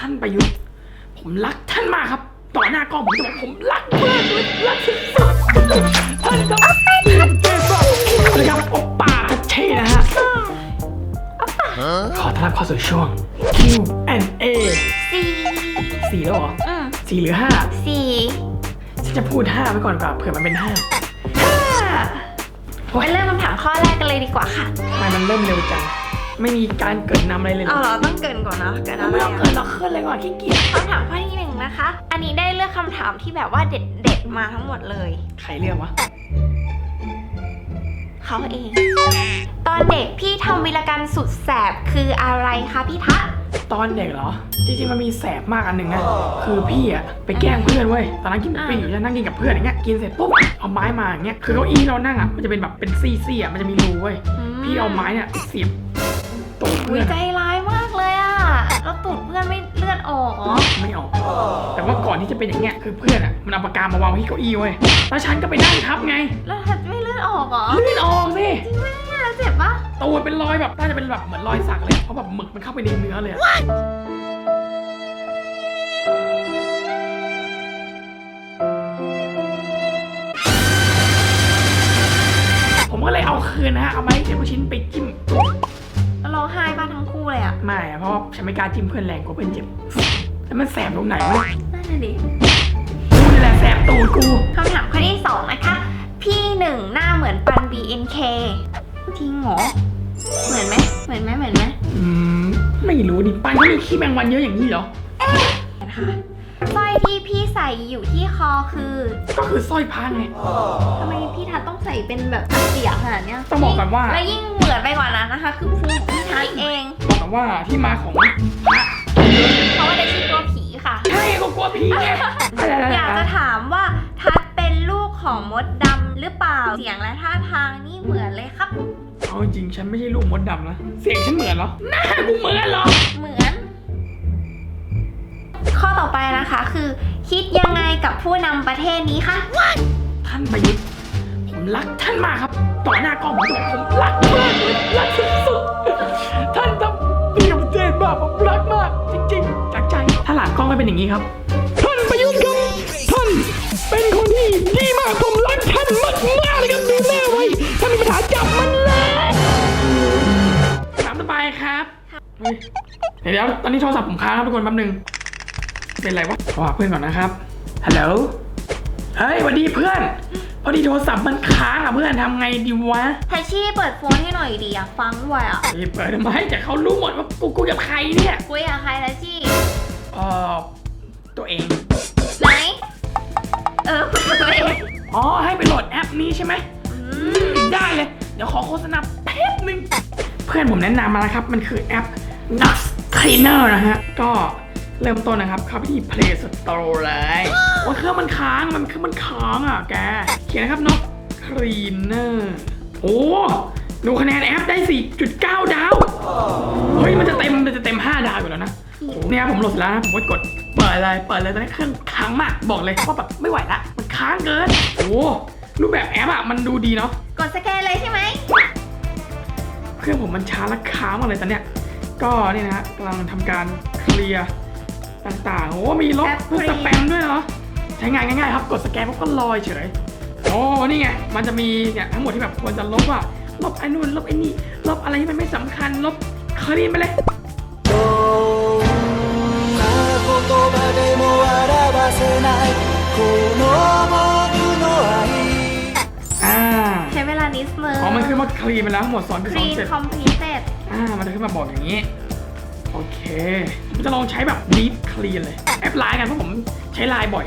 ท่านประยุทธ์ผมรักท่านมากครับ ต่อหน้ากล้องผมจะบอกผมรักมากเลยรักสุดๆท่านต้องเปลี่ยนเกมแบบนะครับโอปป้าทัชเช่นะฮะขอต้อนรับเข้าสู่ช่วง Q&A สี่สี่แล้วเหรออืมสี่หรือห้าสี่ฉันจะพูดห้าไว้ก่อนดีกว่าเผื่อมันเป็นห้าโอ้ยไปเริ่มคำถามข้อแรกกันเลยดีกว่าค่ะทำไมมันเริ่มเร็วจัง ไม่มีการเกริดนำอะไรเลยเหรเอาอเหรอต้องเกรินก่อนนะเกรินอะไรไม่ต้องเกริอะดเราขึ้นเลยก่อนขี้เกียจคำถามข้อที่หนึ่งนะคะ อันนี้ได้เลือกคำถามที่แบบว่าเด็ดเด็ดๆมาทั้งหมดเลย ใครเรียกวะเขาเอง ตอนเด็กพี่ทำวีรกรรมสุดแสบคืออะไรคะพี่ทัศน์ตอนเด็กเหรอ จริงๆมันมีแสบมากอันหนึ่งนะคือพี่อะไปแกล้งเพื่อนเว้ยตอนนั้นกินหมูปิ้งอยู่จะนั่งกินกับเพื่อนอย่างเงี้ยกินเสร็จปุ๊บเอาไม้มาอย่างเงี้ยคือเก้าอี้เรานั่งอะมันจะเป็นแบบเป็นซี่ๆอะมันจะมีรูเว้ยพี่เอาไม้เนี่ยเสียบตรง อุ๊เพื่ยอนใจร้ายมากเลยอะแล้วตูดเพื่อนไม่เลือดออกเหรอไม่ออก แต่ว่าก่อนที่จะเป็นอย่างเงี้ยคือเพื่อนอะมันเอาปากกามาวางไว้ที่เก้าอี้เว้ยแล้วฉันก็ไปนั่งทับไงแล้วทัศน์ไม่เลือดออกเหรอลื่นออกสิจริงไหมเนี่ยแล้วเจ็บปะตัวเป็นรอยแบบน่าจะเป็นแบบเหมือนรอยสักเลยเพราะแบบหมึกมันเข้าไปในเนื้อเลยอะผมก็เลยเอาคืนนะฮะเอาไม้เทปชิ้นไปจิ้ม ฉันไม่กล้าจิ้มเพื่อนแรงกลัวเพื่อนเจ็บ แล้วมันแสบตรงไหนวะนั่นน่ะดิกูนี่แหละแสบตูดกู คำถามข้อที่สองนะคะ พี่หนึ่งหน้าเหมือนปัน BNK จริงเหรอ เหมือนไหม เหมือนไหมเหมือนไหมอืม ไม่รู้ดิปันเขามีขี้แมงวันเยอะอย่างนี้เหรอนะคะ สร้อยที่พี่ใส่อยู่ที่คอคือก็คือสร้อยพระไง ทำไมพี่ทัศน์ต้องใส่เป็นแบบเสียขนาดเนี้ยต้องบอกก่อนว่า และยิ่งเหมือนไปกว่านั้นนะคะ คือพุงของพี่ทัศน์เอง บอกกันว่าที่มาของพระเพราะว่าได้ชื่อตัวผีค่ะ ใช่ก็กลัวผีไงอยากจะถามว่าทัศน์เป็นลูกของมดดำหรือเปล่า เสียงและท่าทางนี่เหมือนเลยครับ เอาจริงๆฉันไม่ใช่ลูกมดดำนะ เสียงฉันเหมือนเหรอหน้ากูเหมือนเหรอ เหมือน ข้อต่อไปนะคะ คือ คิดยังไงกับผู้นำประเทศนี้คะ ท่านประยุทธ์ผมรักท่านมากครับต่อหน้ากล้องผมจะบอกผมรักมากเลยรักสุดๆท่านทำดีกับประเทศมากผมรักมาก จริงๆจากใจถ้าหลังกล้องไม่เป็นอย่างนี้ครับ ท่านประยุทธ์ครับท่านเป็นคนที่ดีมากผมรักท่านมากมากเลยครับดูหน้าไว้ถ้ามีปัญหาจับมันเลยถามต่อไปครับเฮ้ยเดี๋ยวตอนนี้โทรศัพท์ผมค้างครับทุกคนแป๊บนึง เป็นไรวะโทรหาเพื่อนก่อนนะครับ ฮัลโหล เฮ้ยสวัสดีเพื่อน พอดีโทรศัพท์มันค้างอะเพื่อนทำไงดีวะไทชี่เปิดโฟนให้หน่อยดีอยากฟังด้วยอะเฮ้ยเปิดทำไมแต่เขารู้หมดว่ากูกูกับใครเนี่ยคุยกับใครไทชี่เออตัวเอง ไหน เออเปิดตัวเองอ๋อให้ไปโหลดแอปนี้ใช่ไหมอือืมมได้เลย เดี๋ยวขอโฆษณาแป๊บนึง เพื่อนผมแนะนำมาแล้วครับ มันคือแอป Nux Cleaner นะฮะ ก็ เริ่มต้นนะครับเข้าไปที่ Play Store เลยโอ้ยเครื่องมันค้างมันคือมันค้างอะแก เขียนนะครับ Nux Cleaner โอ้ดูคะแนนแอปได้ 4.9 ดาว เฮ้ย มันจะเต็ม มันจะเต็ม 5 ดาวอยู่แล้วนะโอ้เนี่ยผมโหลดเสร็จแล้วนะ ผมก็กดเปิดเลย เปิดเลยตอนนี้เครื่องค้างมาก บอกเลยว่าแบบไม่ไหวละ มันค้างเกิน โอ้รูปแบบแอปอะมันดูดีเนาะ กดสแกนเลยใช่ไหม เครื่องผมมันช้าและค้างหมดเลยตอนเนี้ย ก็นี่นะฮะกำลังทำการเคลียร์ ต่างๆ โอ้มีลบพวกสแปมด้วยเหรอ ใช้งานง่ายๆครับ กดสแกนพวกก็ลอยเฉย โอ้ นี่ไง มันจะมีเนี่ยทั้งหมดที่แบบควรจะลบอะ ลบไอ้นู่น ลบไอ้นี่ ลบอะไรที่มันไม่สำคัญ ลบคลีนไปเลยใช้เวลานิดนึงอ๋อ มันขึ้นมาคลีนไปแล้วทั้งหมดสอนคือสอลีนเสร็จคอมพลีเต็ดอ่า มันจะขึ้นมาบอกอย่างนี้ โอเคผมจะลองใช้แบบ deep clean เลย แอปไลน์กันเพราะผมใช้ไลน์บ่อย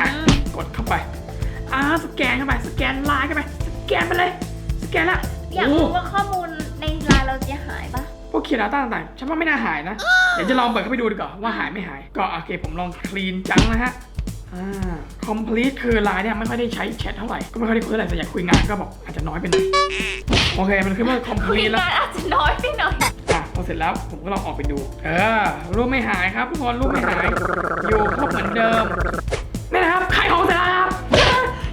อะ กดเข้าไป อ่า สแกนเข้าไป สแกนไลน์เข้าไป สแกนไปเลย สแกนละอยากโอ้รู้ว่าข้อมูลในไลน์เราจะหายปะพวกเขียนดาต้าต่างๆฉันว่าไม่น่าหายนะ เดี๋ยวจะลองเปิดเข้าไปดูดีกว่าว่าหายไม่หาย ก็โอเคผมลอง clean จังนะฮะ อ่า complete คือไลน์เนี่ยไม่ค่อยได้ใช้แชทเท่าไหร่ ก็ไม่ค่อยได้คุยอะไรแต่อยากคุยงานก็บอกอาจจะน้อยไปหน่อย โอเค มันขึ้นว่าคุย complete แล้วงานอาจจะน้อยไปหน่อย อะพอเสร็จแล้วผมก็ลองออกไปดู เออรูปไม่หายครับทุกคนรูปไม่หาย อยู่ครบเหมือนเดิมนี่นะครับขายของเสร็จแล้วครับ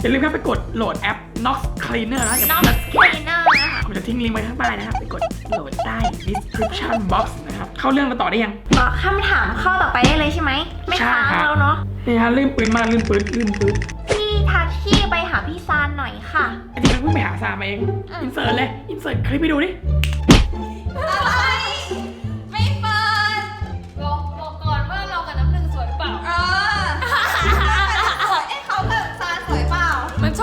อย่าลืมครับไปกดโหลดแอป Nox Cleaner นะอย่าน้องลืมคลีนเนอร์นะคะผมจะทิ้งลิงก์ไว้ข้างใต้นะครับไปกดโหลดใต้ description box นะครับเข้าเรื่องมาต่อได้ยังตอบคำถามข้อต่อไปได้เลยนี่ฮะลืมปืนมากลืมปืนลืมปืนพี่ทัชชี่ไปหาพี่ซานหน่อยค่ะ อันนี้มันเพิ่งไปหาซามาเองอืมอินเสิร์ตเลยอินเสิร์ตคลิปไปดูดิ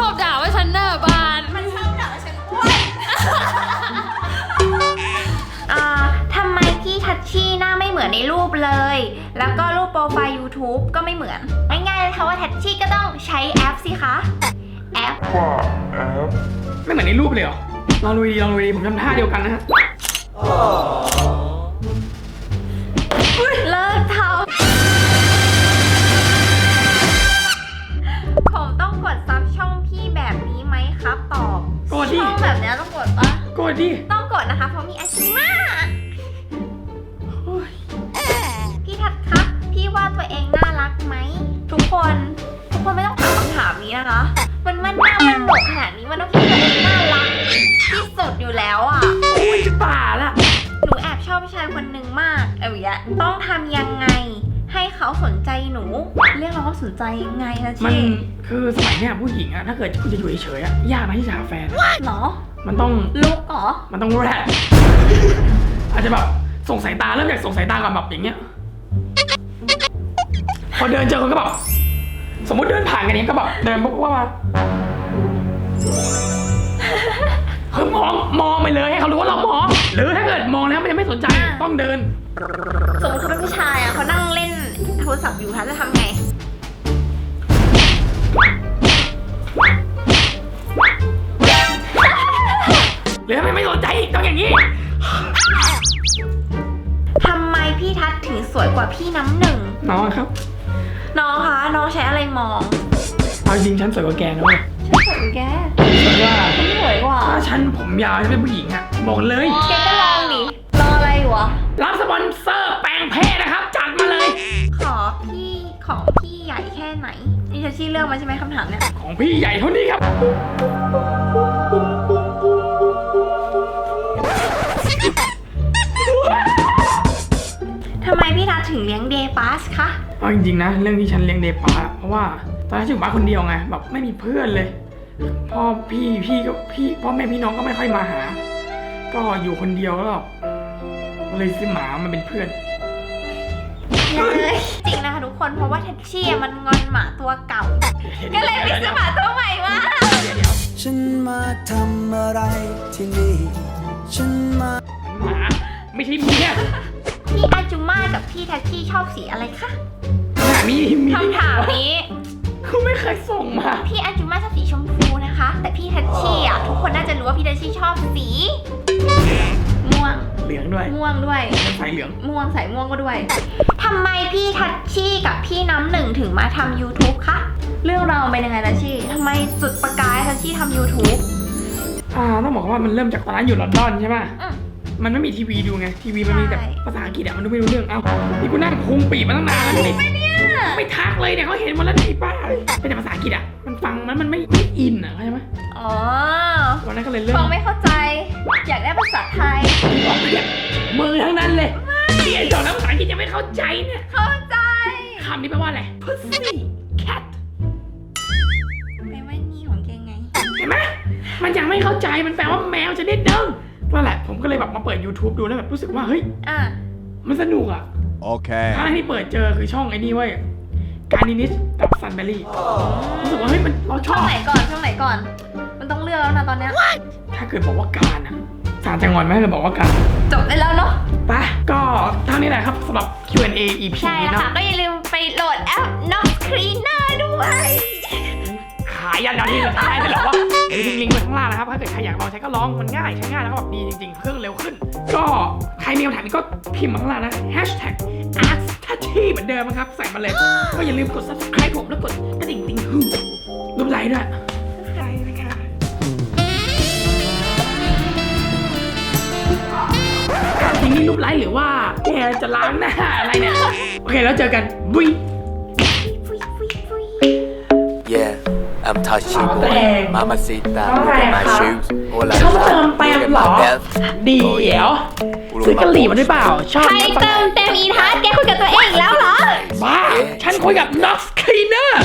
อบด่าว่าฉันหน้าบาน มันชอบด่าว่าฉันอ้วนอ่าทำไมพี่ทัชชี่หน้าไม่เหมือนในรูปเลย แล้วก็รูปโปรไฟล์ YouTube ก็ไม่เหมือน ง่ายๆเลยค่ะว่าทัชชี่ก็ต้องใช้แอปสิคะ แอป ไม่เหมือนในรูปเลยเหรอ ลองดูดีลองดูดีผมทำท่าเดียวกันนะฮะ เลิก ครับตอบกดดิ ช่องแบบเนี้ยต้องกดปะกดดิต้องกดนะคะเพราะมีอาชีพมากโอ้ยพี่ทัดครับ พี่ว่าตัวเองน่ารักไหมทุกคนทุกคนไม่ต้องถามคำถามนี้นะคะ มันมันหน้ามันหนกขนาดนี้มันต้องคิดว่าตัวเองน่ารักที่สุดอยู่แล้วอะ โอ้ยจะป่าละ หนูแอบชอบผู้ชายคนหนึ่งมากเอาอย่างเงี้ยต้องทำยังไงให้ เขาสนใจหนู เรียกร้องความสนใจยังไงนะมันจีคือสมัยเนี้ยผู้หญิงอะถ้าเกิดคุณจะอยู่เฉยๆอะยากนะที่จะหาแฟนอะหรอ มันต้องลุกเหรอ มันต้องแรดอาจจะแบบส่งสายตาเริ่มจากส่งสายตาก่อนแบบอย่างเงี้ย พอเดินเจอคนก็แบบสมมติเดินผ่านกันเนี้ยก็แบบเดินปุ๊บว่ามาคือมองมองไปเลยให้เขารู้ว่าเรามอง หรือถ้าเกิดมอง แล้วมันยังไม่สนใจต้องเดิน สมมติเขาเป็นผู้ชายอะเขานั่งเล่นโทรศัพท์อยู่คะจะทำไงหรือถ้ามันไม่สนใจอีกต้องอย่างนี้ ทำไมพี่ทัศน์ถึงสวยกว่าพี่น้ำหนึ่ง น้องครับ น้องคะ น้องใช้อะไรมองเอาจริงฉันสวยกว่าแกนะเว้ยฉันสวยกว่าแกฉันว่า ฉันสวยกว่า ถ้าฉันผมยาวฉันเป็นผู้หญิงอะบอกเลย แกก็ลองดิรออะไรอยู่ วะ รับสปอนเซอร์แปลงเพศนะครับ จัดมาเลย ขอพี่ของพี่ใหญ่แค่ไหน นี่จะชี้เลือกมาใช่ไหมคำถามเนี่ย ของพี่ใหญ่เท่านี้ครับ ทำไมพี่ทัศน์ถึงเลี้ยงเดย์ปาสคะ เอาจริงๆนะ เรื่องที่ฉันเลี้ยงเดปาเพราะว่าตอนนั้นฉันอยู่บ้านคนเดียวไงแบบไม่มีเพื่อนเลยพ่อพี่พี่ก็พี่พ่อแม่พี่น้องก็ไม่ค่อยมาหา ก็อยู่คนเดียวแล้วแบบ เลยซื้อหมามาเป็นเพื่อนเลยจริงนะคะทุกคนเพราะว่าแท็กซี่อะมันงอนหมาตัวเก่า ก็เลยไปซื้อหมาตัวใหม่มาเดี๋ยวเดี๋ยวฉันมาทำอะไรที่นี่ ฉันมา หมาไม่ใช่เมียพี่อาจุม่ากับพี่แท็กซี่ชอบสีอะไรคะหมามีมีคำถามนี้ เขาไม่เคยส่งมาพี่อาจุม่าชอบสีชมพูนะคะ แต่พี่แท็กซี่อะทุกคนน่าจะรู้ว่าพี่แท็กซี่ชอบสีม่วงเหลื องด้วยม่วงด้วยเป็นสายเหลือง ม่วงใส่ม่วงก็ด้วย ทำไมพี่ทัชชี่กับพี่น้ำหนึ่งถึงมาทำ YouTube คะ เรื่องราวเป็นยังไงทัชชี่ทำไมจุดประกายทัชชี่ทำ YouTube อ่าต้องบอกว่ามันเริ่มจากตอนนั้นอยู่ลอนดอนใช่ป่ะ อืม มันไม่มีทีวีดูไง ทีวีมันมีแต่ใช่ ภาษาอังกฤษอะมันดูไม่รู้เรื่อง เอ้านี่กูนั่งพุงปีบมาตั้งนานแล้วนี่ ไม่ทักเลยเนี่ยเขาเห็นหมดแล้วนี่ป้าเป็นแต่ภาษาอังกฤษอะมันฟังมันมันไม่ไม่อินอะเข้าใจไหมอ๋อวันนั้นก็เลยเริ่มฟังไม่เข้าใจ อยากได้ภาษาไทยบอกเลยมือทั้งนั้นเลยเรียนจบแล้วภาษาอังกฤษยังไม่เข้าใจเนี่ย เข้าใจคำนี้แปลว่าอะไร pussy cat ไปว่านี่ของแกไง เห็นไหมมันยังไม่เข้าใจ มันแปลว่าแมวจะได้เดิงนั่นแหละ ผมก็เลยแบบมาเปิด YouTube ดูแล้วแบบรู้สึกว่าเฮ้ย อะ มันสนุกอะ Okay. ครั้งแรกที่เปิดเจอคือช่องไอ้นี่เว้ยการนินิสกับซันเบลลี่รู้สึกว่าเฮ้ยมันเราชช่อองบ ไหนก่อนช่องไหนก่อน มันต้องเลือกแล้วนะตอนเนี้ยถ้าเกิดบอกว่าการอะสารจังหวัดไหมถ้าเกิดบอกว่าการจบได้แล้วเนาะไปะก็เท่านี้แหละครับสำหรับ Q&A EP ใช่นี้แล้วเนาะค่ะ ก็อย่าลืมไปโหลดแอป Nox Cleaner ด้วย ขายยันยันที่สุดท้ายเลยเหรอวะเดี๋ยวทิ้งลิงก์ไว้ข้างล่างนะครับ ถ้าเกิดใครอยากลองใช้ก็ลองมันง่ายใช้ง่ายแล้วก็แบบดีจริงๆ เครื่องเร็วขึ้น ก็ใครมีคำถามก็พิมพ์มาข้างล่างนะ hashtag อาร์ตทัชชี่เหมือนเดิมนะครับ ใส่มาเลย ก็อย่าลืมกด subscribe ผมแล้วกดกระดิ่งติ๊งหูรูปไลค์ด้วยใช่นะคะจริงนี่รูปไลค์หรือว่าแกจะล้างหน้าอะไรเนี่ย โอเคแล้วเจอกันบุย I'm touchy Oh, boy. dang. Mamacita, Oh, look at my huh? shoes. Hola, เขาเติมเต็ม look at เหรอ my belt. เดี๋ยวซื้อกะหรี่มาด้วยเปล่า ชอบใครเติมเต็มอีทัศน์แกคุยกับตัวเองอีกแล้วเหรอ บ้า ฉันคุยกับน็อกคลีเนอร์